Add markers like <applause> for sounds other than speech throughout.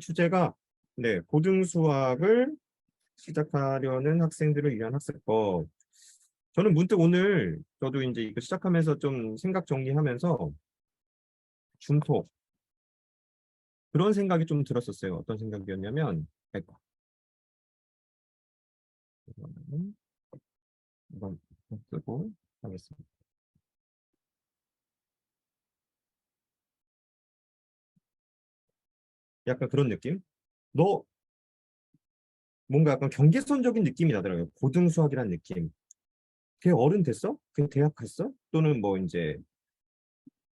주제가 네, 고등 수학을 시작하려는 학생들을 위한 학습법. 저는 문득 오늘 저도 이제 이거 시작하면서 좀 생각 정리하면서 중토 그런 생각이 좀 들었었어요. 어떤 생각이었냐면 아이고. 이건 쓰고 하겠습니다. 약간 그런 느낌? 너 뭔가 약간 경계선적인 느낌이 나더라고요. 고등 수학이란 느낌. 걔 어른 됐어? 걔 대학 갔어? 또는 뭐 이제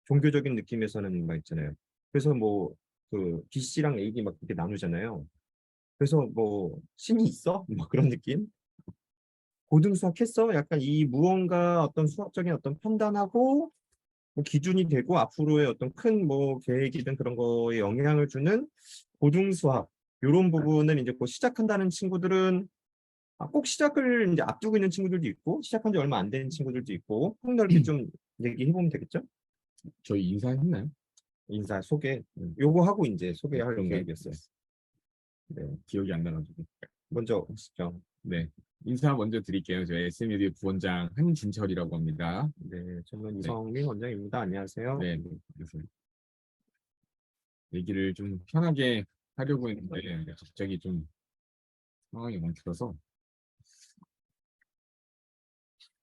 종교적인 느낌에서는 막 있잖아요. 그래서 뭐 그 BC랑 AB 막 그렇게 나누잖아요. 그래서 뭐 신이 있어? <laughs> 뭐 그런 느낌? 고등 수학 했어? 약간 이 무언가 어떤 수학적인 어떤 판단하고 뭐 기준이 되고 앞으로의 어떤 큰 뭐 계획이든 그런 거에 영향을 주는 고등 수학 이런 부분을 이제 곧 시작한다는 친구들은 아, 꼭 시작을 이제 앞두고 있는 친구들도 있고 시작한 지 얼마 안 된 친구들도 있고 폭넓게 좀 <clears throat> 얘기해 보면 되겠죠? 저희 인사했나요? 인사 소개 음, 요거 하고 이제 소개할? 계획이었어요. 네, 기억이 안 나가지고. 먼저 하시죠. 네. 인사 먼저 드릴게요. 저희 SMUD 부원장 한진철이라고 합니다. 네, 저는 이성민 원장입니다. 안녕하세요. 네. 네. 그래서 얘기를 좀 편하게 하려고 했는데 갑자기 좀 상황이 멈춰서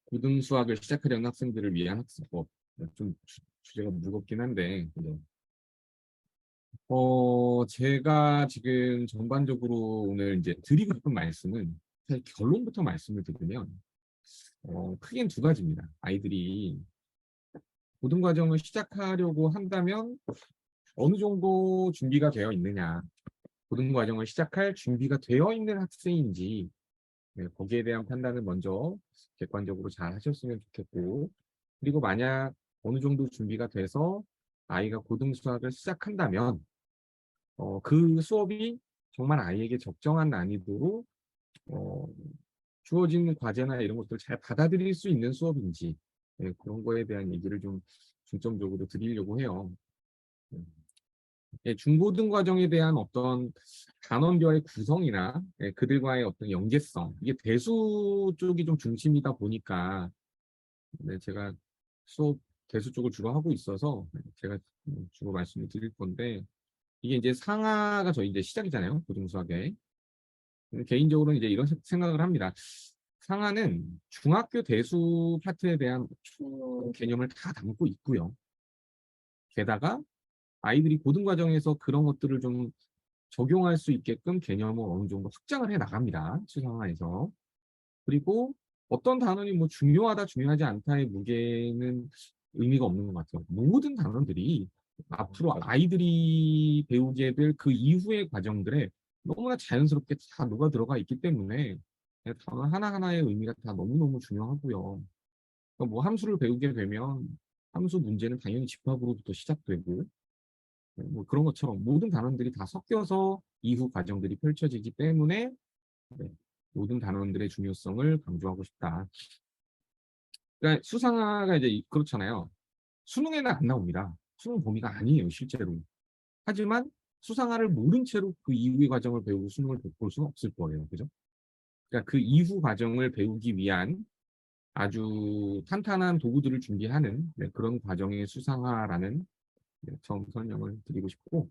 고등 수학을 시작하려는 학생들을 위한 학습법 좀 주, 주제가 무겁긴 한데 네. 어 제가 지금 전반적으로 오늘 이제 드리고 싶은 말씀은 결론부터 말씀을 드리면 어 크게는 두 가지입니다. 아이들이 고등 과정을 시작하려고 한다면 어느 정도 준비가 되어 있느냐 고등 과정을 시작할 준비가 되어 있는 학생인지 네, 거기에 대한 판단을 먼저 객관적으로 잘 하셨으면 좋겠고 그리고 만약 어느 정도 준비가 돼서 아이가 고등 수학을 시작한다면 어, 그 수업이 정말 아이에게 적정한 난이도로 어, 주어진 과제나 이런 것들을 잘 받아들일 수 있는 수업인지 네, 그런 거에 대한 얘기를 좀 중점적으로 드리려고 해요. 음. 예, 중고등 과정에 대한 어떤 단원별의 구성이나 예, 그들과의 어떤 연계성 이게 대수 쪽이 좀 중심이다 보니까 네, 제가 수업 대수 쪽을 주로 하고 있어서 제가 주로 말씀을 드릴 건데 이게 이제 상하가 저희 이제 시작이잖아요 고등 수학에 개인적으로는 이제 이런 생각을 합니다. 상하는 중학교 대수 파트에 대한 총 개념을 다 담고 있고요. 게다가 아이들이 고등 과정에서 그런 것들을 좀 적용할 수 있게끔 개념을 어느 정도 확장을 해 나갑니다. 수상화에서. 그리고 어떤 단원이 뭐 중요하다 중요하지 않다의 무게는 의미가 없는 것 같아요. 모든 단원들이 앞으로 아이들이 배우게 될 그 이후의 과정들에 너무나 자연스럽게 다 녹아 들어가 있기 때문에 단원 하나하나의 의미가 다 너무너무 중요하고요. 그러니까 뭐 함수를 배우게 되면 함수 문제는 당연히 집합으로부터 시작되고 뭐 그런 것처럼 모든 단원들이 다 섞여서 이후 과정들이 펼쳐지기 때문에 네, 모든 단원들의 중요성을 강조하고 싶다. 그러니까 수상화가 이제 그렇잖아요. 수능에는 안 나옵니다. 수능 범위가 아니에요, 실제로. 하지만 수상화를 모른 채로 그 이후의 과정을 배우고 수능을 볼 수는 없을 거예요. 그죠? 그러니까 그 이후 과정을 배우기 위한 아주 탄탄한 도구들을 준비하는 네, 그런 과정의 수상화라는 네, 처음 설명을 드리고 싶고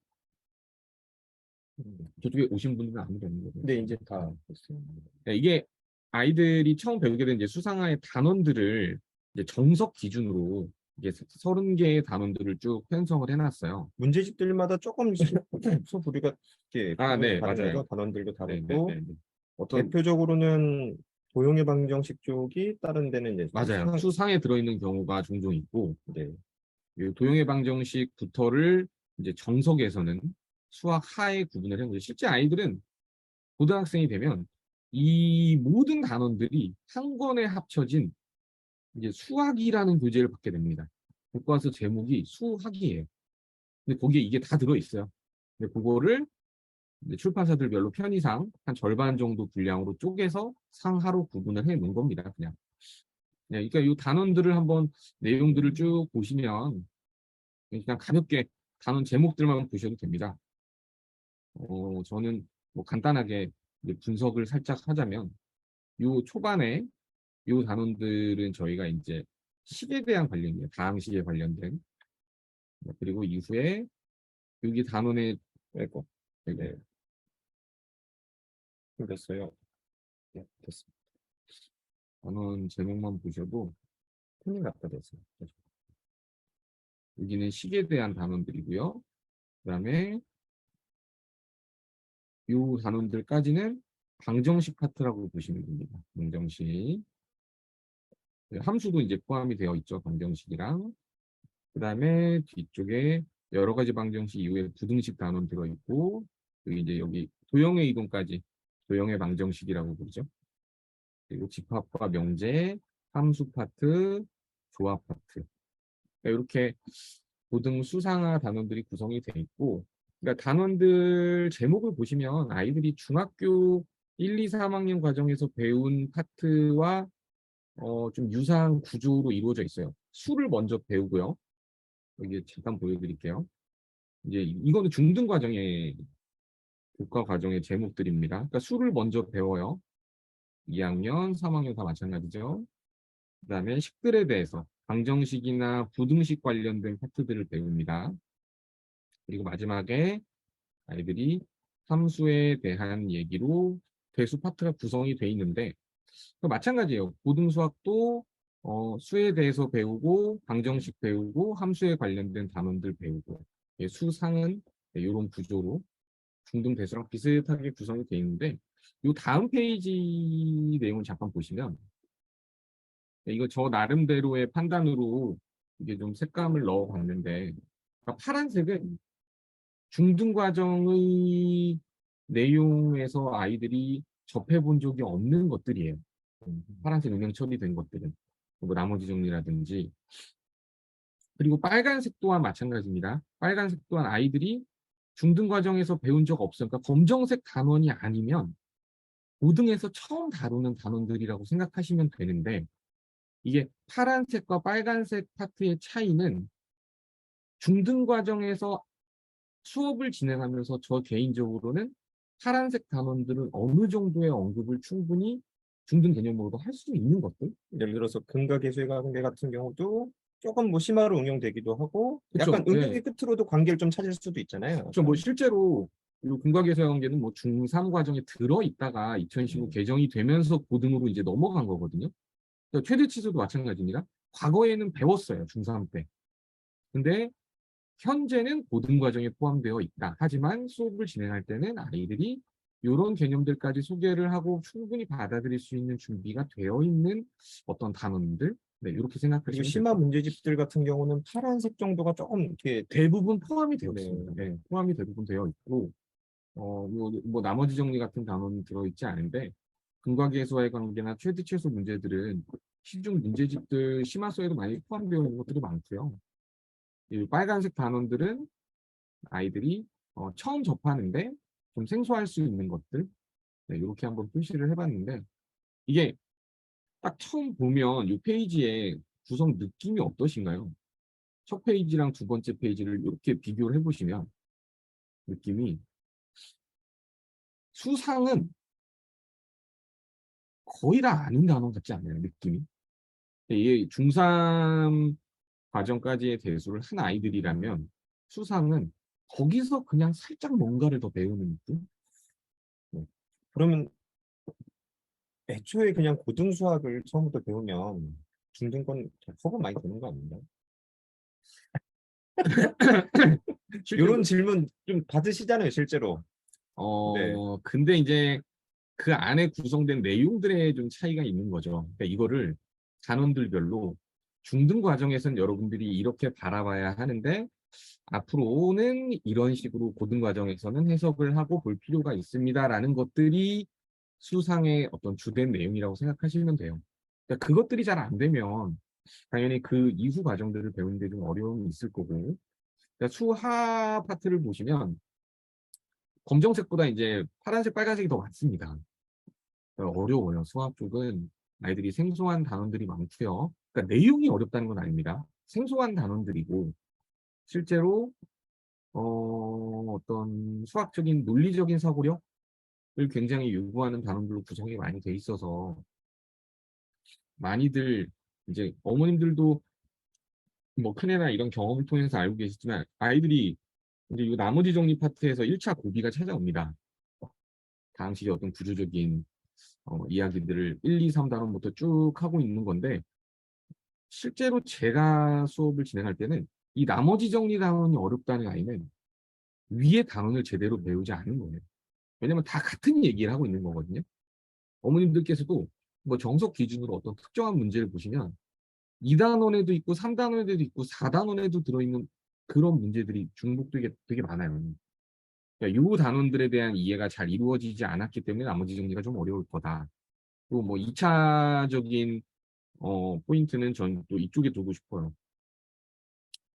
음, 저쪽에 오신 분들은 아무도 없는 거예요. 네, 이제 다 됐어요. 네, 이게 아이들이 처음 배우게 된 이제 수상화의 단원들을 이제 정석 기준으로 이게 30개의 단원들을 쭉 편성을 해놨어요. 문제집들마다 조금씩 <laughs> 소 부류가 이렇게 아, 네. 맞아요. 단원들도 네, 다르고 네, 네, 네. 어떤 대표적으로는 도용의 방정식 쪽이 다른 데는 이제 맞아요. 수상- 수상에 들어있는 경우가 종종 있고 네. 이 도형의 방정식 부터를 이제 정석에서는 수학 하에 구분을 해보죠. 실제 아이들은 고등학생이 되면 이 모든 단원들이 한 권에 합쳐진 이제 수학이라는 교재를 받게 됩니다. 교과서 제목이 수학이에요. 근데 거기에 이게 다 들어있어요. 근데 그거를 출판사들별로 편의상 한 절반 정도 분량으로 쪼개서 상하로 구분을 해 놓은 겁니다. 그냥. 네, 그러니까 이 단원들을 한번 내용들을 쭉 보시면 그냥 가볍게 단원 제목들만 보셔도 됩니다. 어, 저는 뭐 간단하게 분석을 살짝 하자면 요 초반에 요 단원들은 저희가 이제 식에 대한 관련이에요. 다항식에 관련된. 뭐 그리고 이후에 여기 단원의 아이고, 네, 됐어요. 네, 됐습니다. 단원 제목만 보셔도 큰일 났다 됐어요. 여기는 식에 대한 단원들이고요. 그 다음에 요 단원들까지는 방정식 파트라고 보시면 됩니다. 방정식. 네, 함수도 이제 포함이 되어 있죠. 방정식이랑. 그 다음에 뒤쪽에 여러 가지 방정식 이후에 부등식 단원 들어있고 그리고 이제 여기 도형의 이동까지 도형의 방정식이라고 부르죠. 그리고 집합과 명제, 함수 파트, 조합 파트. 이렇게 고등 수상화 단원들이 구성이 돼 있고 그러니까 단원들 제목을 보시면 아이들이 중학교 1, 2, 3학년 과정에서 배운 파트와 어, 좀 유사한 구조로 이루어져 있어요. 수를 먼저 배우고요. 여기 잠깐 보여드릴게요. 이제 이- 이거는 중등 과정의 교과 과정의 제목들입니다. 그러니까 수를 먼저 배워요. 2학년, 3학년 다 마찬가지죠. 그 다음에 식들에 대해서 방정식이나 부등식 관련된 파트들을 배웁니다. 그리고 마지막에 아이들이 함수에 대한 얘기로 대수 파트가 구성이 돼 있는데 그 마찬가지예요. 고등수학도 어, 수에 대해서 배우고 방정식 배우고 함수에 관련된 단원들 배우고 예, 수상은 이런 구조로 중등 대수랑 비슷하게 구성이 되어 있는데 이 다음 페이지 내용을 잠깐 보시면 네, 이거 저 나름대로의 판단으로 이게 좀 색감을 넣어 봤는데 그러니까 파란색은 중등 과정의 내용에서 아이들이 접해 본 적이 없는 것들이에요. 음, 파란색 음영 처리된 것들은 뭐 나머지 정리라든지 그리고 빨간색 또한 마찬가지입니다. 빨간색 또한 아이들이 중등 과정에서 배운 적. 그러니까 검정색 단원이 아니면 고등에서 처음 다루는 단원들이라고 생각하시면 되는데 이게 파란색과 빨간색 파트의 차이는 중등 과정에서 수업을 진행하면서 저 개인적으로는 파란색 단원들은 어느 정도의 언급을 충분히 중등 개념으로도 할 수 있는 것들 예를 들어서 근각예술과 관계 같은 경우도 조금 뭐 심화로 응용되기도 하고 그쵸, 약간 응용의 네. 끝으로도 관계를 좀 찾을 수도 있잖아요. 그렇죠. 뭐 실제로 이 군과개설 관계는 뭐 중3 과정에 들어 있다가 2015 음. 개정이 되면서 고등으로 이제 넘어간 거거든요. 그러니까 최대 치수도 마찬가지입니다. 과거에는 배웠어요. 중3 때. 근데 현재는 고등 과정에 포함되어 있다. 하지만 수업을 진행할 때는 아이들이 이런 개념들까지 소개를 하고 충분히 받아들일 수 있는 준비가 되어 있는 어떤 단원들 네, 이렇게 생각하시면 심화 문제집들 같은 경우는 파란색 정도가 조금 이렇게 대부분 포함이 되어 네. 있습니다. 네, 포함이 대부분 되어 있고, 어, 뭐, 뭐 나머지 정리 같은 단어는 들어있지 않은데, 근과계수와의 관계나 최대 최소 문제들은 시중 문제집들 심화서에도 많이 포함되어 있는 것들이 많고요. 이 빨간색 단원들은 아이들이 어, 처음 접하는데 좀 생소할 수 있는 것들, 네, 이렇게 한번 표시를 해봤는데, 이게 딱 처음 보면 이 페이지의 구성 느낌이 어떠신가요? 첫 페이지랑 두 번째 페이지를 이렇게 비교를 해보시면 느낌이 수상은 거의 다 아는 단어 같지 않아요, 느낌이. 이게 중3 과정까지의 대수를 한 아이들이라면 수상은 거기서 그냥 살짝 뭔가를 더 배우는 느낌? 그러면 애초에 그냥 고등 수학을 처음부터 배우면 중등권 커버 많이 되는 거 아닌가요? <laughs> <laughs> 이런 질문 좀 받으시잖아요, 실제로. 어, 네. 근데 이제 그 안에 구성된 내용들에 좀 차이가 있는 거죠. 그러니까 이거를 단원들별로 중등 과정에서는 여러분들이 이렇게 바라봐야 하는데 앞으로는 이런 식으로 고등 과정에서는 해석을 하고 볼 필요가 있습니다라는 것들이 수상의 어떤 주된 내용이라고 생각하시면 돼요. 그러니까 그것들이 잘 안 되면 당연히 그 이후 과정들을 배우는 데 좀 어려움이 있을 거고 그러니까 수하 파트를 보시면 검정색보다 이제 파란색, 빨간색이 더 많습니다. 그러니까 어려워요. 수학 쪽은 아이들이 생소한 단원들이 많고요. 그러니까 내용이 어렵다는 건 아닙니다. 생소한 단원들이고 실제로 어, 어떤 수학적인 논리적인 사고력을 굉장히 요구하는 단원들로 구성이 많이 돼 있어서 많이들 이제 어머님들도 뭐 큰애나 이런 경험을 통해서 알고 계시지만 아이들이 이제 이 나머지 정리 파트에서 1차 고비가 찾아옵니다. 시기 어떤 구조적인 어, 이야기들을 1, 2, 3 단원부터 쭉 하고 있는 건데 실제로 제가 수업을 진행할 때는 이 나머지 정리 단원이 어렵다는 아이는 위의 단원을 제대로 배우지 않은 거예요. 왜냐면 다 같은 얘기를 하고 있는 거거든요. 어머님들께서도 뭐 정석 기준으로 어떤 특정한 문제를 보시면 2단원에도 있고 3단원에도 있고 4단원에도 들어있는 그런 문제들이 중복되게 되게 많아요. 그러니까 요 단원들에 대한 이해가 잘 이루어지지 않았기 때문에 나머지 정리가 좀 어려울 거다. 또뭐 2차적인 어, 포인트는 전 또 이쪽에 두고 싶어요.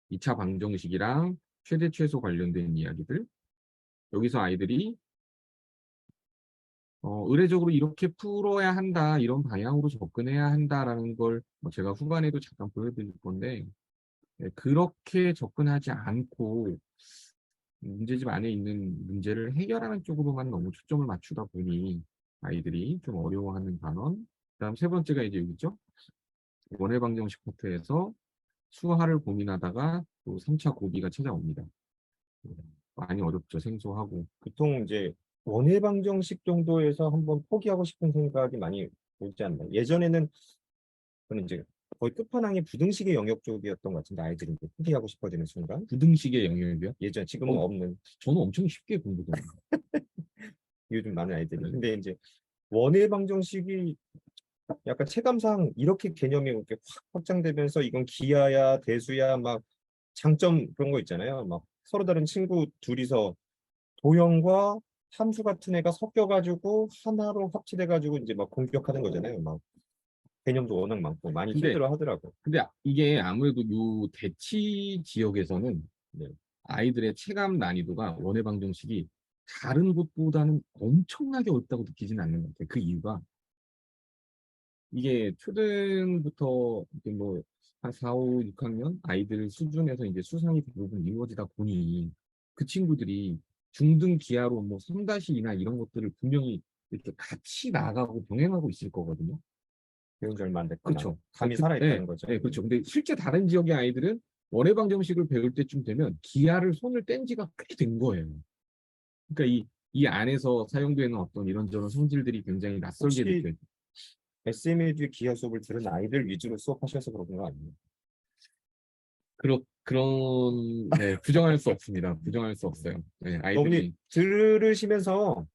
2차 방정식이랑 최대 최소 관련된 이야기들. 여기서 아이들이 어, 의례적으로 이렇게 풀어야 한다, 이런 방향으로 접근해야 한다라는 걸뭐 제가 후반에도 잠깐 보여드릴 건데, 예, 그렇게 접근하지 않고 문제집 안에 있는 문제를 해결하는 쪽으로만 너무 초점을 맞추다 보니 아이들이 좀 어려워하는 단원. 그 다음 세 번째가 이제 여기 있죠. 원회 방정식 파트에서 수화를 고민하다가 또 3차 고비가 찾아옵니다. 예, 많이 어렵죠. 생소하고. 보통 이제 원회 방정식 정도에서 한번 포기하고 싶은 생각이 많이 오지 않나요? 예전에는 저는 이제 거의 끝판왕이 부등식의 영역 쪽이었던 것 같은데 아이들이 이제 포기하고 싶어지는 순간 부등식의 영역이요? 예전 지금은 어. 없는 저는 엄청 쉽게 공부돼요. <laughs> 요즘 많은 아이들이 네. 근데 이제 원회 방정식이 약간 체감상 이렇게 개념이 이렇게 확 확장되면서 이건 기하야 대수야 막 장점 그런 거 있잖아요 막 서로 다른 친구 둘이서 도형과 함수 같은 애가 섞여가지고 하나로 합치돼가지고 이제 막 공격하는 거잖아요 막 개념도 워낙 많고 많이 근데 힘들어 하더라고 근데 이게 아무래도 요 대치 지역에서는 네. 아이들의 체감 난이도가 원회 방정식이 다른 곳보다는 엄청나게 어렵다고 느끼지는 않는 것 같아요. 그 이유가 이게 초등부터 이렇게 뭐 한 4, 5, 6학년 아이들 수준에서 이제 수상이 대부분 이루어지다 보니 그 친구들이 중등 기하로 뭐 3-2나 이런 것들을 분명히 이렇게 같이 나가고 병행하고 있을 거거든요. 배운 지 얼마 안 됐구나 그렇죠. 감이 그- 살아있다는 네, 거죠 네, 그렇죠. 근데 실제 다른 지역의 아이들은 원회 방정식을 배울 때쯤 되면 기하를 손을 뗀 지가 꽤 된 거예요. 그러니까 이, 이 안에서 사용되는 어떤 이런저런 성질들이 굉장히 낯설게 느껴요. SMAD 기하 수업을 들은 아이들 위주로 수업하셔서 그런 거 아니에요? 그런 그런 네, 부정할 수 없습니다. 부정할 수 없어요. 네, 아이들이 들으시면서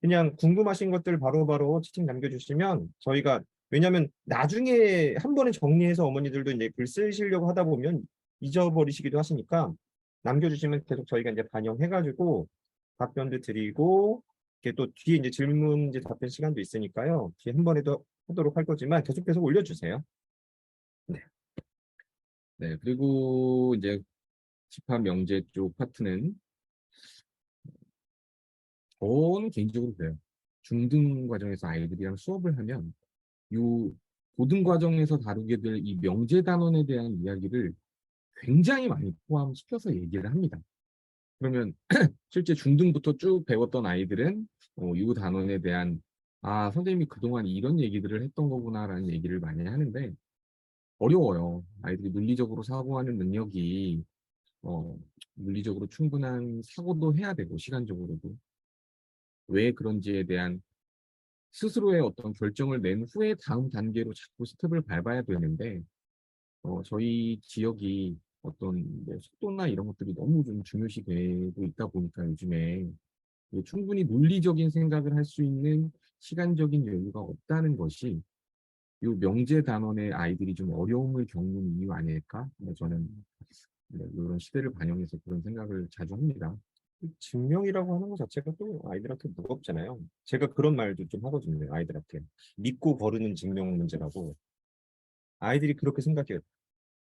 그냥 궁금하신 것들 바로바로 채팅 남겨주시면 저희가 왜냐하면 나중에 한 번에 정리해서 어머니들도 이제 글 쓰시려고 하다 보면 잊어버리시기도 하시니까 남겨주시면 계속 저희가 이제 반영해가지고 답변도 드리고 이렇게 또 뒤에 이제 질문 이제 답변 시간도 있으니까요. 뒤에 한 번에도 하도록 할 거지만 계속 계속 올려주세요. 네 그리고 이제 집합 명제 쪽 파트는 저는 개인적으로 그래요. 중등 과정에서 아이들이랑 수업을 하면 요 고등 과정에서 다루게 될 이 명제 단원에 대한 이야기를 굉장히 많이 포함시켜서 얘기를 합니다. 그러면 <clears throat> 실제 중등부터 쭉 배웠던 아이들은 어, 이 단원에 대한 아 선생님이 그동안 이런 얘기들을 했던 거구나라는 얘기를 많이 하는데 어려워요. 아이들이 물리적으로 사고하는 능력이 어, 물리적으로 충분한 사고도 해야 되고 시간적으로도 왜 그런지에 대한 스스로의 어떤 결정을 낸 후에 다음 단계로 자꾸 스텝을 밟아야 되는데 어, 저희 지역이 어떤 뭐 속도나 이런 것들이 너무 좀 중요시 되고 있다 보니까 요즘에 충분히 논리적인 생각을 할 수 있는 시간적인 여유가 없다는 것이 이 명제 단원의 아이들이 좀 어려움을 겪는 이유 아닐까? 뭐 저는 네, 이런 시대를 반영해서 그런 생각을 자주 합니다. 증명이라고 하는 것 자체가 또 아이들한테 무겁잖아요. 제가 그런 말도 좀 하거든요. 아이들한테. 믿고 거르는 증명 문제라고. 아이들이 그렇게 생각해요.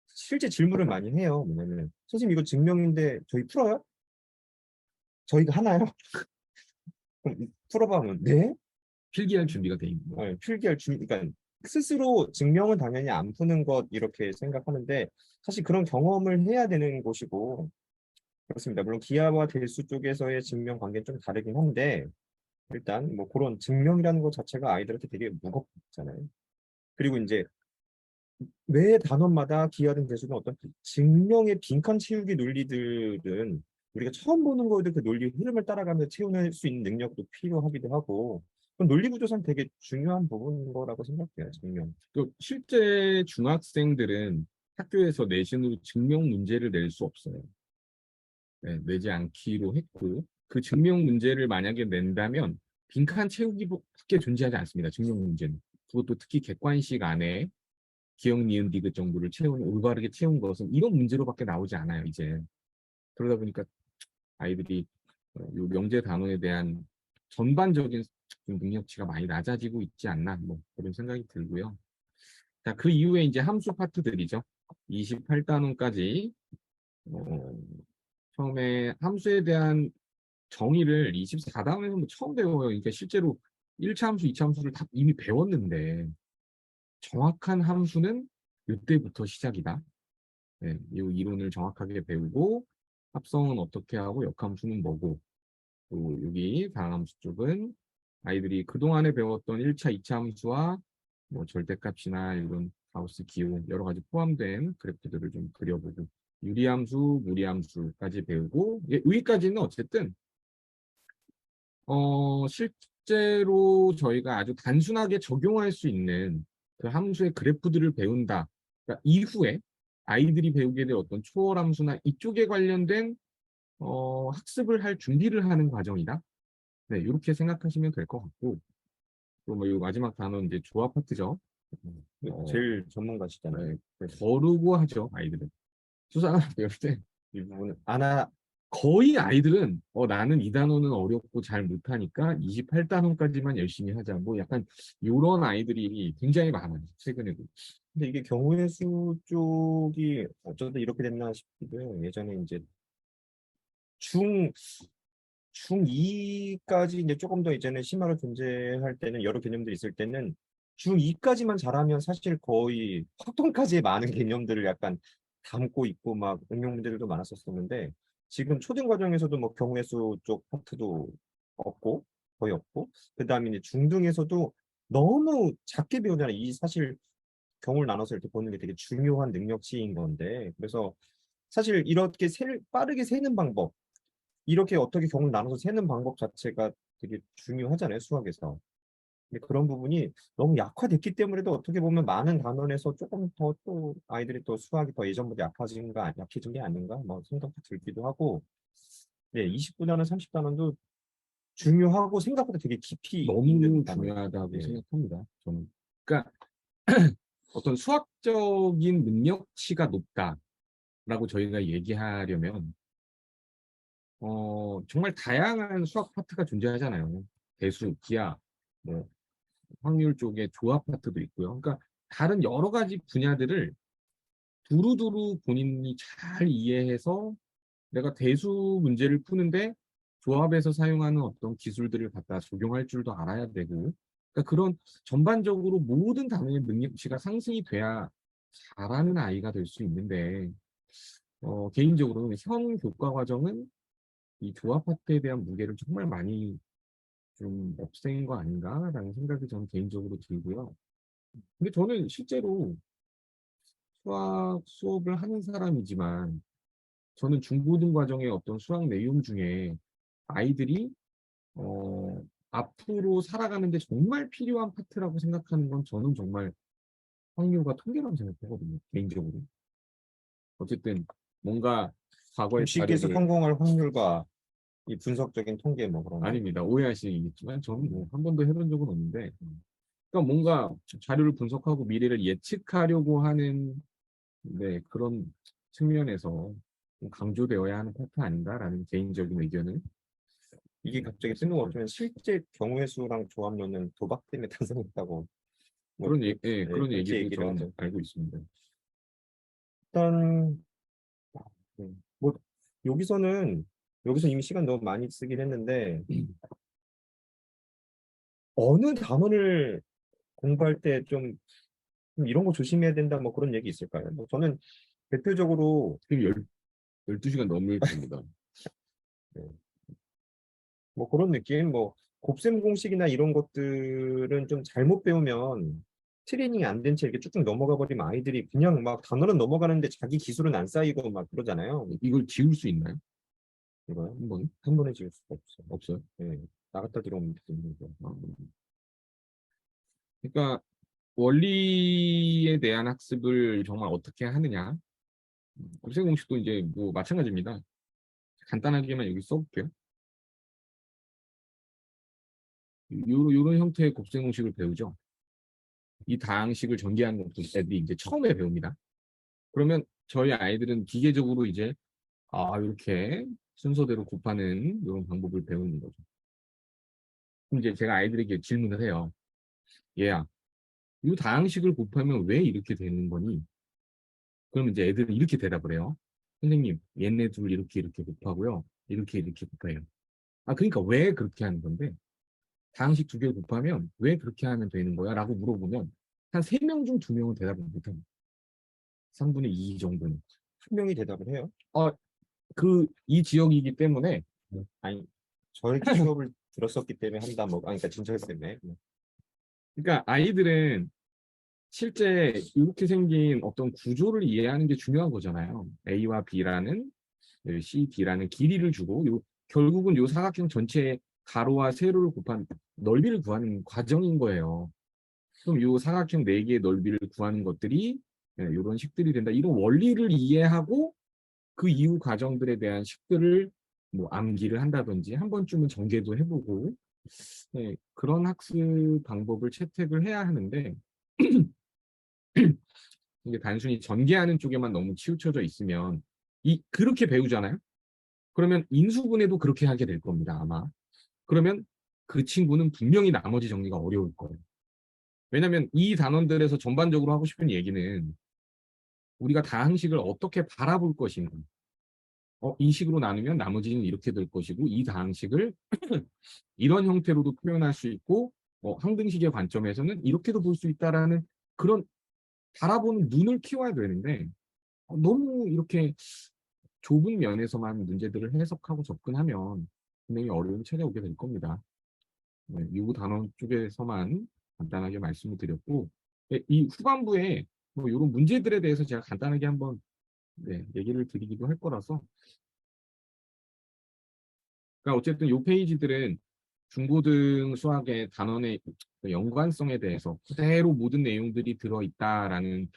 실제 질문을 많이 해요. 뭐냐면 선생님 이거 증명인데 저희 풀어요? 저희가 하나요? <laughs> 그럼 풀어봐 하면 네? 필기할 준비가 돼 있는 거. 어, 필기할 준 그러니까 스스로 증명은 당연히 안 푸는 것 이렇게 생각하는데 사실 그런 경험을 해야 되는 곳이고 그렇습니다. 물론 기아와 대수 쪽에서의 증명 관계는 좀 다르긴 한데 일단 뭐 그런 증명이라는 것 자체가 아이들한테 되게 무겁잖아요. 그리고 이제 매 단원마다 기아든 대수든 어떤 증명의 빈칸 채우기 논리들은 우리가 처음 보는 거에도 그 논리 흐름을 따라가면서 채워낼 수 있는 능력도 필요하기도 하고 그건 논리 구조상 되게 중요한 부분인 거라고 생각해요. 증명. 또 실제 중학생들은 학교에서 내신으로 증명 문제를 낼 수 없어요. 네, 내지 않기로 했고 그 증명 문제를 만약에 낸다면 빈칸 채우기밖에 존재하지 않습니다. 증명 문제는. 그것도 특히 객관식 안에 기억, 니은, 디귿 정도를 채운 올바르게 채운 것은 이런 문제로밖에 나오지 않아요. 이제 그러다 보니까 아이들이 어, 요 명제 단원에 대한 전반적인 좀 능력치가 많이 낮아지고 있지 않나 뭐 그런 생각이 들고요. 자, 그 이후에 이제 함수 파트들이죠. 28단원까지 어, 처음에 함수에 대한 정의를 24단원에서 뭐 처음 배워요. 그러니까 실제로 1차 함수, 2차 함수를 다 이미 배웠는데 정확한 함수는 이때부터 시작이다. 네, 이 이론을 정확하게 배우고 합성은 어떻게 하고 역함수는 뭐고 또 여기 다항함수 쪽은 아이들이 그동안에 배웠던 1차, 2차 함수와 뭐 절대값이나 이런 가우스 기호 여러 가지 포함된 그래프들을 좀 그려보고 유리함수, 무리함수까지 배우고 예, 여기까지는 어쨌든 어 실제로 저희가 아주 단순하게 적용할 수 있는 그 함수의 그래프들을 배운다. 그러니까 이후에 아이들이 배우게 될 어떤 초월 함수나 이쪽에 관련된 어, 학습을 할 준비를 하는 과정이다. 네, 이렇게 생각하시면 될 것 같고 그리고 뭐이 마지막 단어 이제 조합 파트죠. 어, 제일 전문가시잖아요. 네, 거르고 하죠 아이들은 수상을 배울 때 이 부분은 아나 거의 아이들은 어 나는 이 단어는 어렵고 잘 못하니까 28단원까지만 열심히 하자 뭐 약간 이런 아이들이 굉장히 많아요 최근에도 근데 이게 경우의 수 쪽이 어쩌다 이렇게 됐나 싶기도 해요. 예전에 이제 중, 중2까지 이제 조금 더 이제는 심화로 존재할 때는 여러 개념들이 있을 때는 중2까지만 잘하면 사실 거의 확통까지의 <laughs> 많은 개념들을 약간 담고 있고 막 응용 문제들도 많았었었는데 지금 초등 과정에서도 뭐 경우의 수 쪽 파트도 없고 거의 없고 그 다음에 이제 중등에서도 너무 작게 배우잖아요. 이 사실 경우를 나눠서 이렇게 보는 게 되게 중요한 능력치인 건데 그래서 사실 이렇게 세, 빠르게 세는 방법 이렇게 어떻게 경우를 나눠서 세는 방법 자체가 되게 중요하잖아요 수학에서 근데 그런 부분이 너무 약화됐기 때문에도 어떻게 보면 많은 단원에서 조금 더 또 아이들이 또 수학이 더 예전보다 약해진 거 약해진 게 아닌가 뭐 생각도 들기도 하고 네 29단원 30단원도 중요하고 생각보다 되게 깊이 너무. 중요하다고 네. 생각합니다 저는 그러니까 <clears throat> 어떤 수학적인 능력치가 높다라고 저희가 얘기하려면 어 정말 다양한 수학 파트가 존재하잖아요 대수, 기하, 뭐 확률 쪽에 조합 파트도 있고요. 그러니까 다른 여러 가지 분야들을 두루두루 본인이 잘 이해해서 내가 대수 문제를 푸는데 조합에서 사용하는 어떤 기술들을 갖다 적용할 줄도 알아야 되고 그러니까 그런 전반적으로 모든 단어의 능력치가 상승이 돼야 잘하는 아이가 될 수 있는데 어, 개인적으로는 현 교과 과정은 이 조합 파트에 대한 무게를 정말 많이 좀 없앤 거 아닌가라는 생각이 저는 개인적으로 들고요. 근데 저는 실제로 수학 수업을 하는 사람이지만 저는 중고등 과정의 어떤 수학 내용 중에 아이들이 어, 앞으로 살아가는데 정말 필요한 파트라고 생각하는 건 저는 정말 확률과 통계라고 생각하거든요. 개인적으로. 어쨌든 뭔가 과거의 공식에서 자료를 성공할 확률과 이 분석적인 통계 뭐 그런 거. 아닙니다. 오해하시겠지만 저는 뭐 한 번도 해본 적은 없는데 그러니까 뭔가 자료를 분석하고 미래를 예측하려고 하는 네, 그런 측면에서 좀 강조되어야 하는 파트 아닌가라는 개인적인 의견은 이게 갑자기 뜬금없지만 실제 경우의 수랑 조합론은 도박 때문에 <laughs> 탄생했다고 뭐 그런, 얘, 예, 네, 그런 그렇게 얘기도 얘기를 저는 하죠. 알고 있습니다. 일단 네, 뭐 여기서는 여기서 이미 시간 너무 많이 쓰긴 했는데 어느 단어를 공부할 때좀 이런 거 조심해야 된다 뭐 그런 얘기 있을까요? 뭐 저는 대표적으로 지금 열, 12시간 넘을 겁니다. <laughs> 뭐 그런 느낌, 뭐 곱셈 공식이나 이런 것들은 좀 잘못 배우면 트레이닝이 안 된 채 이렇게 쭉쭉 넘어가 버리면 아이들이 그냥 막 단어는 넘어가는데 자기 기술은 안 쌓이고 막 그러잖아요. 이걸 지울 수 있나요? 이거요. 한번 한 번에 지울 수가 없어요. 없어요. 예. 나갔다 들어오면 되는 거. 아, 그러니까 원리에 대한 학습을 정말 어떻게 하느냐. 음, 곱셈 공식도 이제 뭐 마찬가지입니다. 간단하게만 여기 써볼게요. 요, 요런 형태의 곱셈 공식을 배우죠. 이 다항식을 전개하는 것도 애들이 이제 처음에 배웁니다. 그러면 저희 아이들은 기계적으로 이제 아 이렇게 순서대로 곱하는 이런 방법을 배우는 거죠. 그럼 이제 제가 아이들에게 질문을 해요. 얘야, 이 다항식을 곱하면 왜 이렇게 되는 거니? 그러면 이제 애들은 이렇게 대답을 해요. 선생님, 얘네 둘 이렇게 이렇게 곱하고요. 이렇게 이렇게 곱해요. 아, 그러니까 왜 그렇게 하는 건데? 다항식 두 개를 곱하면 왜 그렇게 하면 되는 거야? 라고 물어보면 한 세 명 중 두 명은 대답을 못합니다. 3분의 2 정도는. 한 명이 대답을 해요. 그, 이 지역이기 때문에 아니, 저희 <laughs> 수업을 들었었기 때문에 한다 뭐, 아, 그러니까 진짜 했었네. 그러니까 아이들은 실제 이렇게 생긴 어떤 구조를 이해하는 게 중요한 거잖아요. A와 B라는 그 C, D라는 길이를 주고 요, 결국은 요 사각형 전체의 가로와 세로를 곱한 넓이를 구하는 과정인 거예요. 그럼 요 사각형 4개의 넓이를 구하는 것들이 이런 식들이 된다. 이런 원리를 이해하고 그 이후 과정들에 대한 식들을 뭐 암기를 한다든지 한 번쯤은 전개도 해보고 네, 그런 학습 방법을 채택을 해야 하는데 <clears throat> 이게 단순히 전개하는 쪽에만 너무 치우쳐져 있으면 이 그렇게 배우잖아요. 그러면 인수분해도 그렇게 하게 될 겁니다, 아마. 그러면 그 친구는 분명히 나머지 정리가 어려울 거예요. 왜냐하면 이 단원들에서 전반적으로 하고 싶은 얘기는 우리가 다 항식을 어떻게 바라볼 것인가. 어, 이 식으로 나누면 나머지는 이렇게 될 것이고 이 다항식을 <clears throat> 이런 형태로도 표현할 수 있고 어, 항등식의 관점에서는 이렇게도 볼 수 있다라는 그런 바라보는 눈을 키워야 되는데 어, 너무 이렇게 좁은 면에서만 문제들을 해석하고 접근하면 분명히 어려움이 찾아오게 될 겁니다. 네, 이 단원 쪽에서만 간단하게 말씀을 드렸고 네, 이 후반부에 뭐 이런 문제들에 대해서 제가 간단하게 한번 네, 얘기를 드리기도 할 거라서 그러니까 어쨌든 이 페이지들은 중고등 수학의 단원의 그 연관성에 대해서 그대로 모든 내용들이 들어있다라는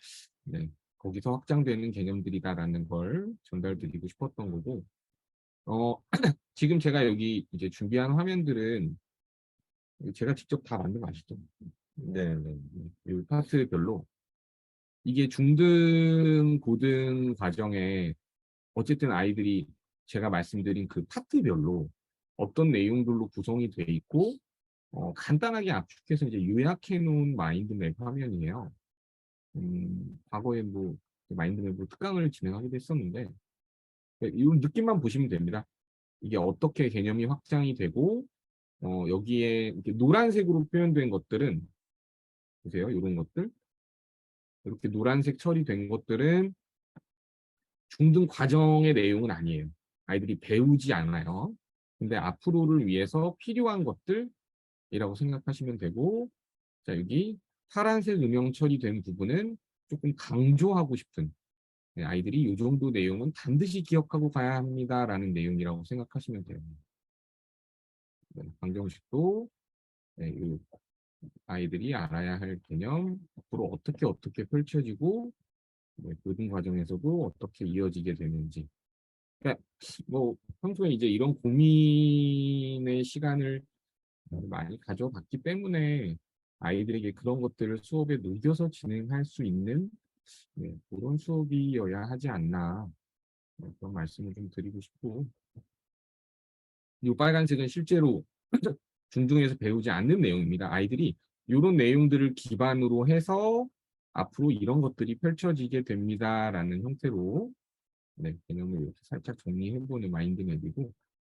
네, 거기서 확장되는 개념들이다라는 걸 전달드리고 싶었던 거고 어, 지금 제가 여기 이제 준비한 화면들은 제가 직접 다 만든 거 아시죠? 네, 네. 이 파트별로 이게 중등, 고등 과정에 어쨌든 아이들이 제가 말씀드린 그 파트별로 어떤 내용들로 구성이 돼 있고 어, 간단하게 압축해서 이제 요약해 놓은 마인드맵 화면이에요. 음, 과거에 뭐 마인드맵으로 특강을 진행하기도 했었는데 이런 느낌만 보시면 됩니다. 이게 어떻게 개념이 확장이 되고 어, 여기에 이렇게 노란색으로 표현된 것들은 보세요. 이런 것들 이렇게 노란색 처리된 것들은 중등 과정의 내용은 아니에요. 아이들이 배우지 않아요. 근데 앞으로를 위해서 필요한 것들이라고 생각하시면 되고 자 여기 파란색 음영 처리된 부분은 조금 강조하고 싶은 네, 아이들이 이 정도 내용은 반드시 기억하고 가야 합니다라는 내용이라고 생각하시면 돼요. 네, 방정식도 네, 이 아이들이 알아야 할 개념 앞으로 어떻게 어떻게 펼쳐지고 네, 고등 과정에서도 어떻게 이어지게 되는지 그러니까 뭐 평소에 이제 이런 고민의 시간을 많이 가져봤기 때문에 아이들에게 그런 것들을 수업에 녹여서 진행할 수 있는 네, 그런 수업이어야 하지 않나 네, 그런 말씀을 좀 드리고 싶고 이 빨간색은 실제로 <clears throat> 중등에서 배우지 않는 내용입니다. 아이들이 이런 내용들을 기반으로 해서 앞으로 이런 것들이 펼쳐지게 됩니다라는 형태로 네, 개념을 이렇게 살짝 정리해보는 마인드맵이고